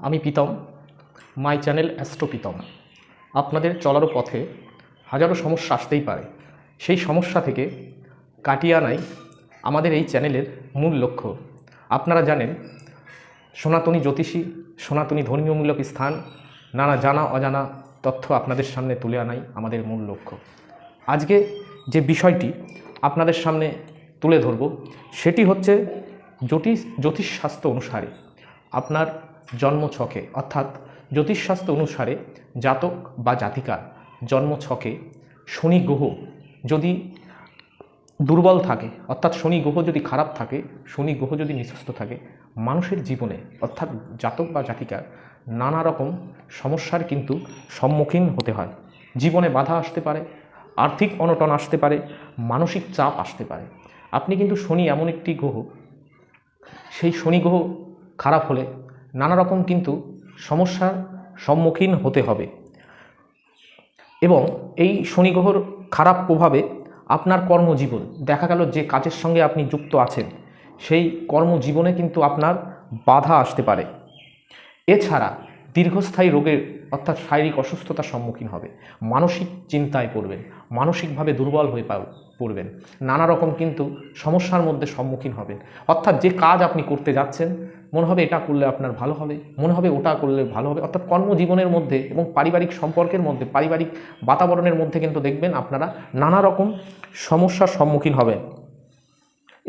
আমি Pritam. My channel astro Pitam আপনাদের চলারও পথে হাজারো সমস্যা আসতেই পারে। সেই সমস্যা থেকে কাটিয়ে আনাই আমাদের এই চ্যানেলের মূল লক্ষ্য। আপনারা জানেন, সনাতনী জ্যোতিষী, সনাতনী ধর্মীয়মূলক স্থান, নানা জানা অজানা তথ্য আপনাদের সামনে তুলে আনাই আমাদের মূল লক্ষ্য। আজকে যে বিষয়টি আপনাদের সামনে তুলে ধরব, সেটি হচ্ছে জ্যোতিষ, জ্যোতিষশাস্ত্র অনুসারে আপনার জন্ম ছকে অর্থাৎ জ্যোতিষশাস্ত্র অনুসারে জাতক বা জাতিকার জন্ম ছকে শনি গ্রহ যদি দুর্বল থাকে, অর্থাৎ শনি গ্রহ যদি খারাপ থাকে, শনি গ্রহ যদি নিঃস্বস্ত থাকে, মানুষের জীবনে, অর্থাৎ জাতক বা জাতিকার নানা রকম সমস্যার কিন্তু সম্মুখীন হতে হয়। জীবনে বাধা আসতে পারে, আর্থিক অনটন আসতে পারে, মানসিক চাপ আসতে পারে। আপনি কিন্তু শনি এমন একটি গ্রহ, সেই শনি গ্রহ খারাপ হলে নানা রকম কিন্তু সমস্যার সম্মুখীন হতে হবে। এবং এই শনি গ্রহর খারাপ প্রভাবে আপনার কর্মজীবন, দেখা গেল যে কাজের সঙ্গে আপনি যুক্ত আছেন, সেই কর্মজীবনে কিন্তু আপনার বাধা আসতে পারে। এছাড়া দীর্ঘস্থায়ী রোগের অর্থাৎ শারীরিক অসুস্থতার সম্মুখীন হবে। মানসিক চিন্তায় পড়বেন, মানসিকভাবে দুর্বল হয়ে পড়বেন। নানা রকম কিন্তু সমস্যার মধ্যে সম্মুখীন হবেন। অর্থাৎ যে কাজ আপনি করতে যাচ্ছেন, মনে হবে এটা করলে আপনার ভালো হবে, মনে হবে ওটা করলে ভালো হবে। অর্থাৎ কর্মজীবনের মধ্যে এবং পারিবারিক সম্পর্কের মধ্যে, পারিবারিক বাতাবরণের মধ্যে কিন্তু দেখবেন আপনারা নানা রকম সমস্যার সম্মুখীন হবেন।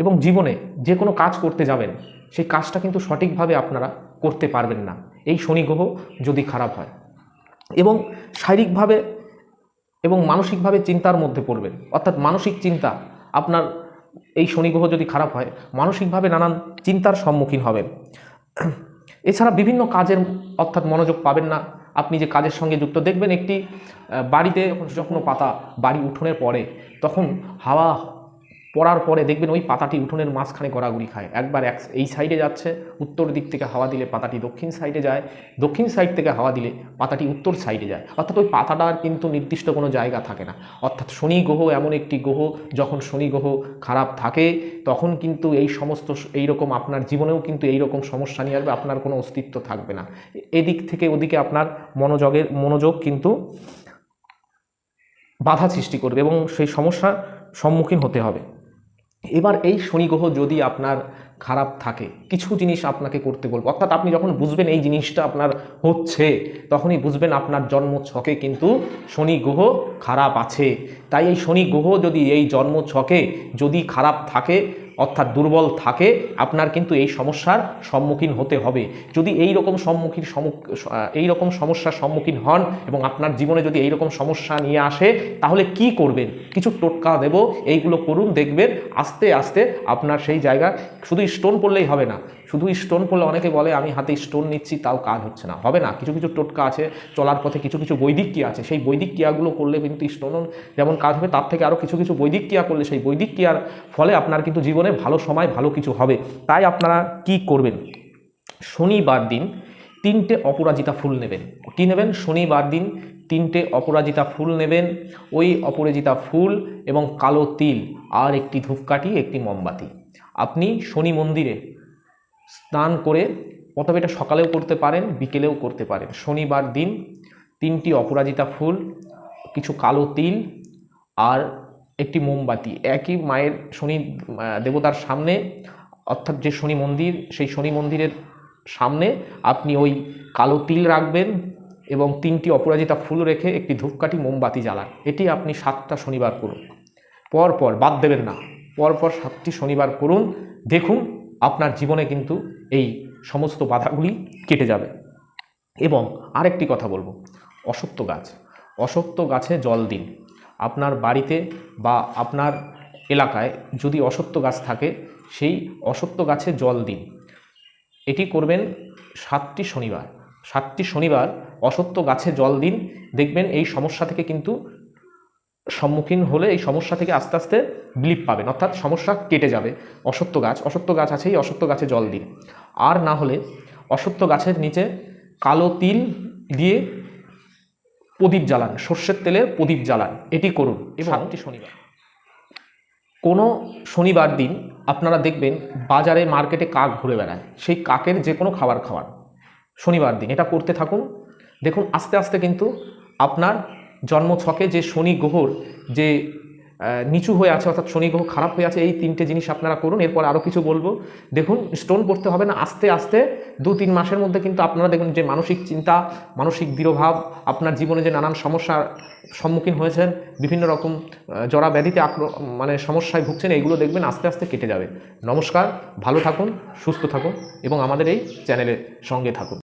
এবং জীবনে যে কোনো কাজ করতে যাবেন, সেই কাজটা কিন্তু সঠিকভাবে আপনারা করতে পারবেন না। এই শনি গ্রহ যদি খারাপ হয়। এবং শারীরিকভাবে এবং মানসিকভাবে চিন্তার মধ্যে পড়বেন। অর্থাৎ মানসিক চিন্তা আপনার এই শনি গ্রহ যদি খারাপ হয়, মানসিকভাবে নানান চিন্তার সম্মুখীন হবেন। এছাড়া বিভিন্ন কাজের অর্থাৎ মনোযোগ পাবেন না। আপনি যে কাজের সঙ্গে যুক্ত, দেখবেন একটি বাড়িতে যখন পাতা বাড়ি উঠোনের পরে, তখন হাওয়া পড়ার পরে দেখবেন ওই পাতাটি উঠোনের মাঝখানে গড়াগুড়ি খায়। একবার এক এই সাইডে যাচ্ছে, উত্তর দিক থেকে হাওয়া দিলে পাতাটি দক্ষিণ সাইডে যায়, দক্ষিণ সাইড থেকে হাওয়া দিলে পাতাটি উত্তর সাইডে যায়। অর্থাৎ ওই পাতাটার কিন্তু নির্দিষ্ট কোনো জায়গা থাকে না। অর্থাৎ শনি গ্রহ এমন একটি গ্রহ, যখন শনি গ্রহ খারাপ থাকে, তখন কিন্তু এই সমস্ত এই রকম আপনার জীবনেও কিন্তু এই রকম সমস্যা নিয়ে আসবে, আপনার কোনো অস্তিত্ব থাকবে না। এদিক থেকে ওদিকে আপনার মনোযোগের, মনোযোগ কিন্তু বাধা সৃষ্টি করবে এবং সেই সমস্যার সম্মুখীন হতে হবে। এবার এই শনি গ্রহ যদি আপনার খারাপ থাকে, কিছু জিনিস আপনাকে করতে বলব। অর্থাৎ আপনি যখন বুঝবেন এই জিনিসটা আপনার হচ্ছে, তখনই বুঝবেন আপনার জন্ম ছকে কিন্তু শনি গ্রহ খারাপ আছে। তাই এই শনি গ্রহ যদি এই জন্ম ছকে যদি খারাপ থাকে অর্থাৎ দুর্বল থাকে, আপনার কিন্তু এই সমস্যার সম্মুখীন হতে হবে। যদি এই রকম সম্মুখীন, সম্মুখ- এই রকম সমস্যার সম্মুখীন হন এবং আপনার জীবনে যদি এই রকম সমস্যা নিয়ে আসে, তাহলে কি করবেন? কিছু টোটকা দেব, এইগুলো করুন, দেখবেন, আস্তে আস্তে আপনার সেই জায়গা শুধু স্টোন পড়লেই হবে না। শুধু স্টোন পড়লে অনেকে বলে, আমি হাতে স্টোন নিচ্ছি, তাও কাজ হচ্ছে না। হবে না, কিছু কিছু টোটকা আছে, চলার পথে কিছু কিছু বৈদিক ক্রিয়া আছে, সেই বৈদিক ক্রিয়াগুলো করলে কিন্তু স্টোন যেমন কাজ হবে, তার থেকে আরও কিছু কিছু বৈদিক ক্রিয়া করলে সেই বৈদিক ক্রিয়ার ফলে আপনার কিন্তু জীবনে ভালো সময়, ভালো কিছু হবে। তাই আপনারা কি করবেন? শনিবার দিন তিনটে অপরাজিতা ফুল নেবেন। কী নেবেন? শনিবার দিন তিনটে অপরাজিতা ফুল নেবেন। ওই অপরাজিতা ফুল এবং কালো তিল আর একটি ধূপকাঠি, একটি মোমবাতি। আপনি শনি মন্দিরে স্নান করে অথবা এটা সকালেও করতে পারেন, বিকেলেও করতে পারেন। শনিবার দিন তিনটি অপরাজিতা ফুল, কিছু কালো তিল আর একটি মোমবাতি। একই মায়ের শনি দেবতার সামনে, অর্থাৎ যে শনি মন্দির, সেই শনি মন্দিরের সামনে আপনি ওই কালো তিল রাখবেন এবং তিনটি অপরাজিতা ফুল রেখে একটি ধূপকাঠি মোমবাতি জ্বালান। এটি আপনি সাতটা শনিবার করুন। পর পর বাদ দেবেন না। পর পর সাতটি শনিবার করুন। দেখুন আপনার জীবনে কিন্তু এই সমস্ত বাধাগুলি কেটে যাবে। এবং আরেকটি কথা বলব অসত্য গাছ। অসত্য গাছে জল দিন। আপনার বাড়িতে বা আপনার এলাকায় যদি অসত্য গাছ থাকে, সেই অসত্য গাছে জল দিন। এটি করবেন সাতটি শনিবার। সাতটি শনিবার অসত্য গাছে জল দিন। দেখবেন এই সমস্যা থেকে কিন্তু সম্মুখীন হলে এই সমস্যা থেকে আস্তে আস্তে বিলিপ পাবেন। অর্থাৎ সমস্যা কেটে যাবে। অসত্য গাছ অসত্য গাছ আছেই অসত্য গাছে জল দিন। আর না হলে অসত্য গাছের নিচে কালো তিল দিয়ে প্রদীপ জ্বালান সর্ষের তেলে প্রদীপ জ্বালান। এটি করুন। এবং শনিবার। কোনো শনিবার দিন আপনারা দেখবেন বাজারে মার্কেটে কাক ঘুরে বেড়ায়। সেই কাকের যে কোনো খাবার খাওয়ান। শনিবার দিন এটা করতে থাকুন। দেখুন আস্তে আস্তে কিন্তু আপনার জন্মছকে যে শনি গ্রহর যে নিচু হয়ে আছে, অর্থাৎ শনি গ্রহ খারাপ হয়ে আছে, এই তিনটে জিনিস আপনারা করুন। এরপর আরও কিছু বলব। দেখুন, স্টোন করতে হবে না, আস্তে আস্তে। দু তিন মাসের মধ্যে কিন্তু আপনারা দেখুন যে মানসিক চিন্তা, মানসিক দৃঢ়ভাব, আপনার জীবনে যে নানান সমস্যার সম্মুখীন হয়েছেন, বিভিন্ন রকম জরা ব্যাধিতে আক্র মানে সমস্যায় ভুগছেন, এইগুলো দেখবেন আস্তে আস্তে কেটে যাবে। নমস্কার, ভালো থাকুন, সুস্থ থাকুন, এবং আমাদের এই চ্যানেলের সঙ্গে থাকুন।